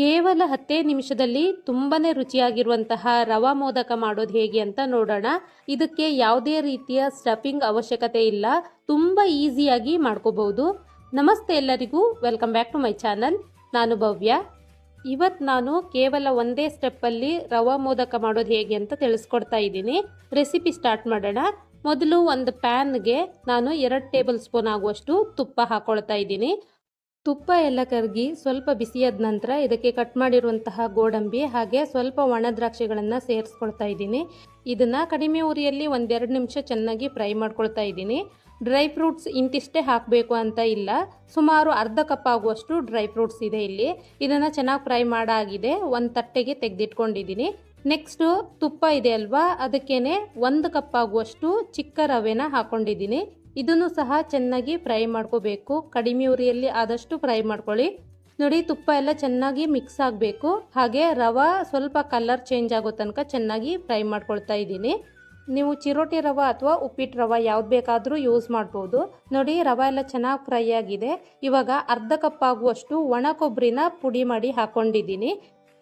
ಕೇವಲ ಹತ್ತೇ ನಿಮಿಷದಲ್ಲಿ ತುಂಬಾ ರುಚಿಯಾಗಿರುವಂತಹ ರವಾ ಮೋದಕ ಮಾಡೋದು ಹೇಗೆ ಅಂತ ನೋಡೋಣ. ಇದಕ್ಕೆ ಯಾವುದೇ ರೀತಿಯ ಸ್ಟಫಿಂಗ್ ಅವಶ್ಯಕತೆ ಇಲ್ಲ. ತುಂಬ ಈಸಿಯಾಗಿ ಮಾಡ್ಕೋಬಹುದು. ನಮಸ್ತೆ ಎಲ್ಲರಿಗೂ. Welcome back to my channel. ನಾನು ಭವ್ಯ. ಇವತ್ತು ನಾನು ಕೇವಲ ಒಂದೇ ಸ್ಟೆಪ್ಪಲ್ಲಿ ರವಾ ಮೋದಕ ಮಾಡೋದು ಹೇಗೆ ಅಂತ ತಿಳಿಸ್ಕೊಡ್ತಾ ಇದ್ದೀನಿ. ರೆಸಿಪಿ ಸ್ಟಾರ್ಟ್ ಮಾಡೋಣ. ಮೊದಲು ಒಂದು ಪ್ಯಾನ್ಗೆ ನಾನು ಎರಡು ಟೇಬಲ್ ಸ್ಪೂನ್ ಆಗುವಷ್ಟು ತುಪ್ಪ ಹಾಕೊಳ್ತಾ ಇದ್ದೀನಿ. ತುಪ್ಪ ಎಲ್ಲ ಕರಗಿ ಸ್ವಲ್ಪ ಬಿಸಿಯಾದ ನಂತರ ಇದಕ್ಕೆ ಕಟ್ ಮಾಡಿರುವಂತಹ ಗೋಡಂಬಿ ಹಾಗೆ ಸ್ವಲ್ಪ ಒಣ ದ್ರಾಕ್ಷಿಗಳನ್ನು ಸೇರಿಸ್ಕೊಳ್ತಾ ಇದ್ದೀನಿ. ಇದನ್ನು ಕಡಿಮೆ ಉರಿಯಲ್ಲಿ ಒಂದೆರಡು ನಿಮಿಷ ಚೆನ್ನಾಗಿ ಫ್ರೈ ಮಾಡ್ಕೊಳ್ತಾ ಇದ್ದೀನಿ. ಡ್ರೈ ಫ್ರೂಟ್ಸ್ ಇಂತಿಷ್ಟೇ ಹಾಕಬೇಕು ಅಂತ ಇಲ್ಲ. ಸುಮಾರು ಅರ್ಧ ಕಪ್ ಆಗುವಷ್ಟು ಡ್ರೈ ಫ್ರೂಟ್ಸ್ ಇದೆ ಇಲ್ಲಿ. ಇದನ್ನು ಚೆನ್ನಾಗಿ ಫ್ರೈ ಮಾಡಾಗಿದೆ. ಒಂದು ತಟ್ಟೆಗೆ ತೆಗೆದಿಟ್ಕೊಂಡಿದ್ದೀನಿ. ನೆಕ್ಸ್ಟು ತುಪ್ಪ ಇದೆ ಅಲ್ವಾ? ಅದಕ್ಕೇ ಒಂದು ಕಪ್ ಆಗುವಷ್ಟು ಚಿಕ್ಕ ರವೆನ ಹಾಕೊಂಡಿದ್ದೀನಿ. ಇದನ್ನು ಸಹ ಚೆನ್ನಾಗಿ ಫ್ರೈ ಮಾಡ್ಕೋಬೇಕು. ಕಡಿಮೆ ಉರಿಯಲ್ಲಿ ಆದಷ್ಟು ಫ್ರೈ ಮಾಡ್ಕೊಳ್ಳಿ. ನೋಡಿ, ತುಪ್ಪ ಎಲ್ಲ ಚೆನ್ನಾಗಿ ಮಿಕ್ಸ್ ಆಗಬೇಕು. ಹಾಗೆ ರವೆ ಸ್ವಲ್ಪ ಕಲರ್ ಚೇಂಜ್ ಆಗೋ ತನಕ ಚೆನ್ನಾಗಿ ಫ್ರೈ ಮಾಡ್ಕೊಳ್ತಾ ಇದ್ದೀನಿ. ನೀವು ಚಿರೋಟಿ ರವೆ ಅಥವಾ ಉಪ್ಪಿಟ್ಟು ರವೆ ಯಾವ್ದು ಬೇಕಾದರೂ ಯೂಸ್ ಮಾಡ್ಬೋದು. ನೋಡಿ, ರವೆ ಎಲ್ಲ ಚೆನ್ನಾಗಿ ಫ್ರೈ ಆಗಿದೆ. ಇವಾಗ ಅರ್ಧ ಕಪ್ ಆಗುವಷ್ಟು ಒಣ ಕೊಬ್ಬರಿನ ಪುಡಿ ಮಾಡಿ ಹಾಕ್ಕೊಂಡಿದ್ದೀನಿ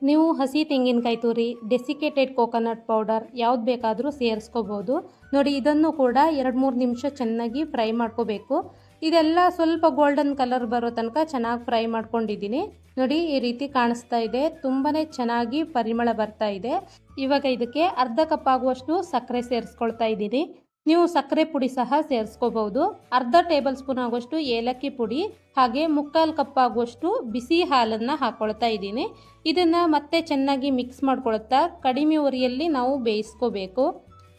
ನೀವು ಹಸಿ ತೆಂಗಿನಕಾಯಿ ತುರಿ ಡೆಸಿಕೇಟೆಡ್ ಕೋಕೋನಟ್ ಪೌಡರ್ ಯಾವ್ದು ಬೇಕಾದರೂ ಸೇರಿಸ್ಕೋಬೋದು. ನೋಡಿ, ಇದನ್ನು ಕೂಡ ಎರಡು ಮೂರು ನಿಮಿಷ ಚೆನ್ನಾಗಿ ಫ್ರೈ ಮಾಡ್ಕೋಬೇಕು. ಇದೆಲ್ಲ ಸ್ವಲ್ಪ ಗೋಲ್ಡನ್ ಕಲರ್ ಬರೋ ತನಕ ಚೆನ್ನಾಗಿ ಫ್ರೈ ಮಾಡ್ಕೊಂಡಿದ್ದೀನಿ. ನೋಡಿ, ಈ ರೀತಿ ಕಾಣಿಸ್ತಾ ಇದೆ. ತುಂಬಾ ಚೆನ್ನಾಗಿ ಪರಿಮಳ ಬರ್ತಾ ಇದೆ. ಇವಾಗ ಇದಕ್ಕೆ ಅರ್ಧ ಕಪ್ ಆಗುವಷ್ಟು ಸಕ್ಕರೆ ಸೇರಿಸ್ಕೊಳ್ತಾ ಇದ್ದೀನಿ. ನೀವು ಸಕ್ಕರೆ ಪುಡಿ ಸಹ ಸೇರಿಸ್ಕೋಬಹುದು. ಅರ್ಧ ಟೇಬಲ್ ಸ್ಪೂನ್ ಆಗುವಷ್ಟು ಏಲಕ್ಕಿ ಪುಡಿ, ಹಾಗೆ ಮುಕ್ಕಾಲು ಕಪ್ ಆಗುವಷ್ಟು ಬಿಸಿ ಹಾಲನ್ನು ಹಾಕೊಳ್ತಾ ಇದ್ದೀನಿ. ಇದನ್ನು ಮತ್ತೆ ಚೆನ್ನಾಗಿ ಮಿಕ್ಸ್ ಮಾಡ್ಕೊಳ್ತಾ ಕಡಿಮೆ ಉರಿಯಲ್ಲಿ ನಾವು ಬೇಯಿಸ್ಕೋಬೇಕು.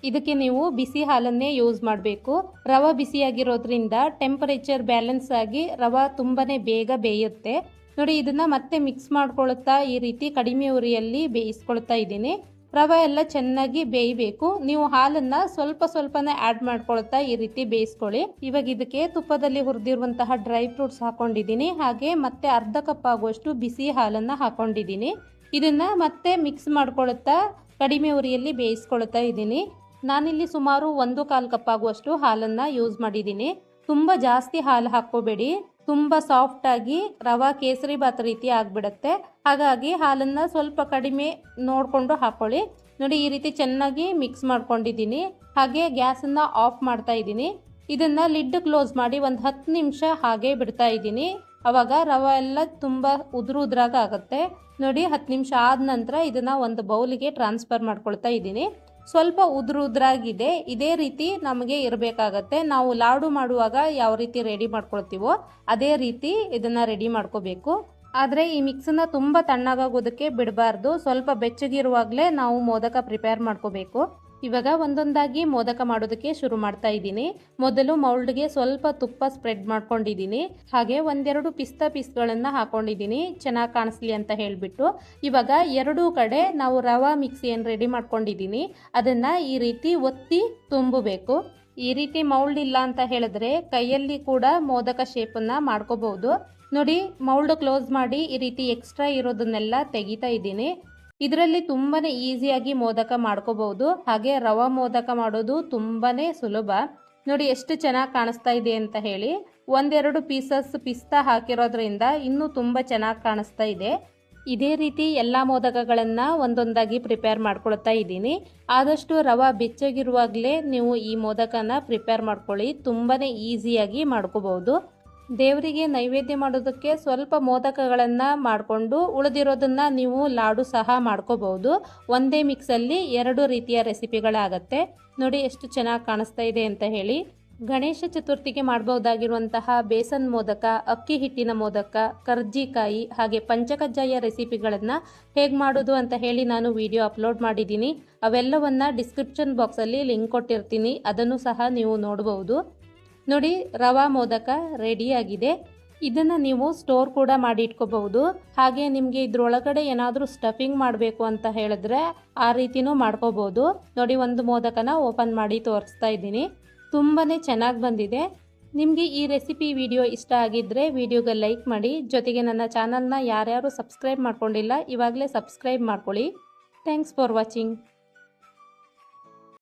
ಇದಕ್ಕೆ ನೀವು ಬಿಸಿ ಹಾಲನ್ನೇ ಯೂಸ್ ಮಾಡಬೇಕು. ರವೆ ಬಿಸಿಯಾಗಿರೋದ್ರಿಂದ ಟೆಂಪರೇಚರ್ ಬ್ಯಾಲೆನ್ಸ್ ಆಗಿ ರವೆ ತುಂಬಾ ಬೇಗ ಬೇಯುತ್ತೆ. ನೋಡಿ, ಇದನ್ನು ಮತ್ತೆ ಮಿಕ್ಸ್ ಮಾಡ್ಕೊಳ್ತಾ ಈ ರೀತಿ ಕಡಿಮೆ ಉರಿಯಲ್ಲಿ ಬೇಯಿಸ್ಕೊಳ್ತಾ ಇದ್ದೀನಿ. ರವೆ ಎಲ್ಲ ಚೆನ್ನಾಗಿ ಬೇಯಬೇಕು. ನೀವು ಹಾಲನ್ನ ಸ್ವಲ್ಪ ಸ್ವಲ್ಪನೇ ಆ್ಯಡ್ ಮಾಡ್ಕೊಳ್ತಾ ಈ ರೀತಿ ಬೇಯಿಸ್ಕೊಳ್ಳಿ. ಇವಾಗ ಇದಕ್ಕೆ ತುಪ್ಪದಲ್ಲಿ ಹುರಿದಿರುವಂತಹ ಡ್ರೈ ಫ್ರೂಟ್ಸ್ ಹಾಕೊಂಡಿದ್ದೀನಿ. ಹಾಗೆ ಮತ್ತೆ ಅರ್ಧ ಕಪ್ ಆಗುವಷ್ಟು ಬಿಸಿ ಹಾಲನ್ನು ಹಾಕೊಂಡಿದ್ದೀನಿ. ಇದನ್ನ ಮತ್ತೆ ಮಿಕ್ಸ್ ಮಾಡ್ಕೊಳ್ತಾ ಕಡಿಮೆ ಉರಿಯಲ್ಲಿ ಬೇಯಿಸ್ಕೊಳ್ತಾ ಇದ್ದೀನಿ. ನಾನಿಲ್ಲಿ ಸುಮಾರು ಒಂದು ಕಾಲು ಕಪ್ ಆಗುವಷ್ಟು ಹಾಲನ್ನು ಯೂಸ್ ಮಾಡಿದ್ದೀನಿ. ತುಂಬ ಜಾಸ್ತಿ ಹಾಲು ಹಾಕ್ಕೋಬೇಡಿ. ತುಂಬ ಸಾಫ್ಟಾಗಿ ರವ ಕೇಸರಿ ಭಾತ್ ರೀತಿ ಆಗಿಬಿಡುತ್ತೆ. ಹಾಗಾಗಿ ಹಾಲನ್ನು ಸ್ವಲ್ಪ ಕಡಿಮೆ ನೋಡಿಕೊಂಡು ಹಾಕ್ಕೊಳ್ಳಿ ನೋಡಿ ಈ ರೀತಿ ಚೆನ್ನಾಗಿ ಮಿಕ್ಸ್ ಮಾಡ್ಕೊಂಡಿದ್ದೀನಿ. ಹಾಗೆ ಗ್ಯಾಸನ್ನು ಆಫ್ ಮಾಡ್ತಾ ಇದ್ದೀನಿ. ಇದನ್ನು ಲಿಡ್ ಕ್ಲೋಸ್ ಮಾಡಿ ಒಂದು ಹತ್ತು ನಿಮಿಷ ಹಾಗೆ ಬಿಡ್ತಾ ಇದ್ದೀನಿ. ಅವಾಗ ರವೆ ಎಲ್ಲ ತುಂಬ ಉದುರು ಉದ್ರಾಗ ಆಗುತ್ತೆ. ನೋಡಿ ಹತ್ತು ನಿಮಿಷ ಆದ ನಂತರ ಇದನ್ನು ಒಂದು ಬೌಲಿಗೆ ಟ್ರಾನ್ಸ್ಫರ್ ಮಾಡ್ಕೊಳ್ತಾ ಇದ್ದೀನಿ. ಸ್ವಲ್ಪ ಉದುರು ಉದ್ರಾಗಿದೆ. ಇದೇ ರೀತಿ ನಮಗೆ ಇರಬೇಕಾಗತ್ತೆ. ನಾವು ಲಾಡು ಮಾಡುವಾಗ ಯಾವ ರೀತಿ ರೆಡಿ ಮಾಡ್ಕೊಳ್ತೀವೋ ಅದೇ ರೀತಿ ಇದನ್ನು ರೆಡಿ ಮಾಡ್ಕೋಬೇಕು. ಆದರೆ ಈ ಮಿಕ್ಸನ್ನ ತುಂಬ ತಣ್ಣಗಾಗೋದಕ್ಕೆ ಬಿಡಬಾರ್ದು. ಸ್ವಲ್ಪ ಬೆಚ್ಚಗಿರುವಾಗಲೇ ನಾವು ಮೋದಕ ಪ್ರಿಪೇರ್ ಮಾಡ್ಕೋಬೇಕು. ಇವಾಗ ಒಂದೊಂದಾಗಿ ಮೋದಕ ಮಾಡೋದಕ್ಕೆ ಶುರು ಮಾಡ್ತಾ ಇದ್ದೀನಿ. ಮೊದಲು ಮೌಲ್ಡ್ಗೆ ಸ್ವಲ್ಪ ತುಪ್ಪ ಸ್ಪ್ರೆಡ್ ಮಾಡ್ಕೊಂಡಿದ್ದೀನಿ. ಹಾಗೆ ಒಂದೆರಡು ಪಿಸ್ತಾ ಪೀಸ್ಗಳನ್ನು ಹಾಕೊಂಡಿದ್ದೀನಿ. ಚೆನ್ನಾಗಿ ಕಾಣಿಸ್ಲಿ ಅಂತ ಹೇಳಿಬಿಟ್ಟು. ಇವಾಗ ಎರಡೂ ಕಡೆ ನಾವು ರವಾ ಮಿಕ್ಸಿಯನ್ನು ರೆಡಿ ಮಾಡ್ಕೊಂಡಿದ್ದೀನಿ. ಅದನ್ನು ಈ ರೀತಿ ಒತ್ತಿ ತುಂಬಬೇಕು. ಈ ರೀತಿ ಮೌಲ್ಡ್ ಇಲ್ಲ ಅಂತ ಹೇಳಿದ್ರೆ ಕೈಯಲ್ಲಿ ಕೂಡ ಮೋದಕ ಶೇಪನ್ನು ಮಾಡ್ಕೋಬಹುದು ನೋಡಿ ಮೌಲ್ಡ್ ಕ್ಲೋಸ್ ಮಾಡಿ ಈ ರೀತಿ ಎಕ್ಸ್ಟ್ರಾ ಇರೋದನ್ನೆಲ್ಲ ತೆಗಿತಾ ಇದ್ದೀನಿ. ಇದರಲ್ಲಿ ತುಂಬಾ ಈಸಿಯಾಗಿ ಮೋದಕ ಮಾಡ್ಕೋಬಹುದು. ಹಾಗೆ ರವ ಮೋದಕ ಮಾಡೋದು ತುಂಬಾ ಸುಲಭ. ನೋಡಿ ಎಷ್ಟು ಚೆನ್ನಾಗಿ ಕಾಣಿಸ್ತಾ ಇದೆ ಅಂತ ಹೇಳಿ. ಒಂದೆರಡು ಪೀಸಸ್ ಪಿಸ್ತಾ ಹಾಕಿರೋದ್ರಿಂದ ಇನ್ನೂ ತುಂಬ ಚೆನ್ನಾಗಿ ಕಾಣಿಸ್ತಾ ಇದೆ. ಇದೇ ರೀತಿ ಎಲ್ಲ ಮೋದಕಗಳನ್ನು ಒಂದೊಂದಾಗಿ ಪ್ರಿಪೇರ್ ಮಾಡ್ಕೊಳ್ತಾ ಇದ್ದೀನಿ. ಆದಷ್ಟು ರವ ಬೆಚ್ಚಗಿರುವಾಗಲೇ ನೀವು ಈ ಮೋದಕನ ಪ್ರಿಪೇರ್ ಮಾಡ್ಕೊಳ್ಳಿ. ತುಂಬಾ ಈಸಿಯಾಗಿ ಮಾಡ್ಕೋಬಹುದು. ದೇವರಿಗೆ ನೈವೇದ್ಯ ಮಾಡೋದಕ್ಕೆ ಸ್ವಲ್ಪ ಮೋದಕಗಳನ್ನು ಮಾಡಿಕೊಂಡು ಉಳಿದಿರೋದನ್ನು ನೀವು ಲಾಡು ಸಹ ಮಾಡ್ಕೋಬಹುದು ಒಂದೇ ಮಿಕ್ಸಲ್ಲಿ ಎರಡು ರೀತಿಯ ರೆಸಿಪಿಗಳಾಗತ್ತೆ. ನೋಡಿ ಎಷ್ಟು ಚೆನ್ನಾಗಿ ಕಾಣಿಸ್ತಾ ಇದೆ ಅಂತ ಹೇಳಿ. ಗಣೇಶ ಚತುರ್ಥಿಗೆ ಮಾಡಬಹುದಾಗಿರುವಂತಹ ಬೇಸನ್ ಮೋದಕ, ಅಕ್ಕಿ ಹಿಟ್ಟಿನ ಮೋದಕ, ಕರ್ಜಿಕಾಯಿ, ಹಾಗೆ ಪಂಚಕಜ್ಜಾಯ ರೆಸಿಪಿಗಳನ್ನು ಹೇಗೆ ಮಾಡೋದು ಅಂತ ಹೇಳಿ ನಾನು ವಿಡಿಯೋ ಅಪ್ಲೋಡ್ ಮಾಡಿದ್ದೀನಿ. ಅವೆಲ್ಲವನ್ನು ಡಿಸ್ಕ್ರಿಪ್ಷನ್ ಬಾಕ್ಸಲ್ಲಿ ಲಿಂಕ್ ಕೊಟ್ಟಿರ್ತೀನಿ. ಅದನ್ನು ಸಹ ನೀವು ನೋಡಬಹುದು ನೋಡಿ, ರವಾ ಮೋದಕ ರೆಡಿಯಾಗಿದೆ ಇದನ್ನು ನೀವು ಸ್ಟೋರ್ ಕೂಡ ಮಾಡಿ ಇಟ್ಕೋಬಹುದು. ಹಾಗೆ ನಿಮಗೆ ಇದ್ರೊಳಗಡೆ ಏನಾದರೂ ಸ್ಟಫಿಂಗ್ ಮಾಡಬೇಕು ಅಂತ ಹೇಳಿದ್ರೆ ಆ ರೀತಿನೂ ಮಾಡ್ಕೋಬಹುದು. ನೋಡಿ, ಒಂದು ಮೋದಕನ ಓಪನ್ ಮಾಡಿ ತೋರಿಸ್ತಾ ಇದ್ದೀನಿ. ತುಂಬಾ ಚೆನ್ನಾಗಿ ಬಂದಿದೆ. ನಿಮಗೆ ಈ ರೆಸಿಪಿ ವಿಡಿಯೋ ಇಷ್ಟ ಆಗಿದ್ದರೆ ವಿಡಿಯೋಗೆ ಲೈಕ್ ಮಾಡಿ. ಜೊತೆಗೆ ನನ್ನ ಚಾನಲ್ನ ಯಾರ್ಯಾರು ಸಬ್ಸ್ಕ್ರೈಬ್ ಮಾಡ್ಕೊಂಡಿಲ್ಲ, ಇವಾಗಲೇ ಸಬ್ಸ್ಕ್ರೈಬ್ ಮಾಡ್ಕೊಳ್ಳಿ. Thanks for watching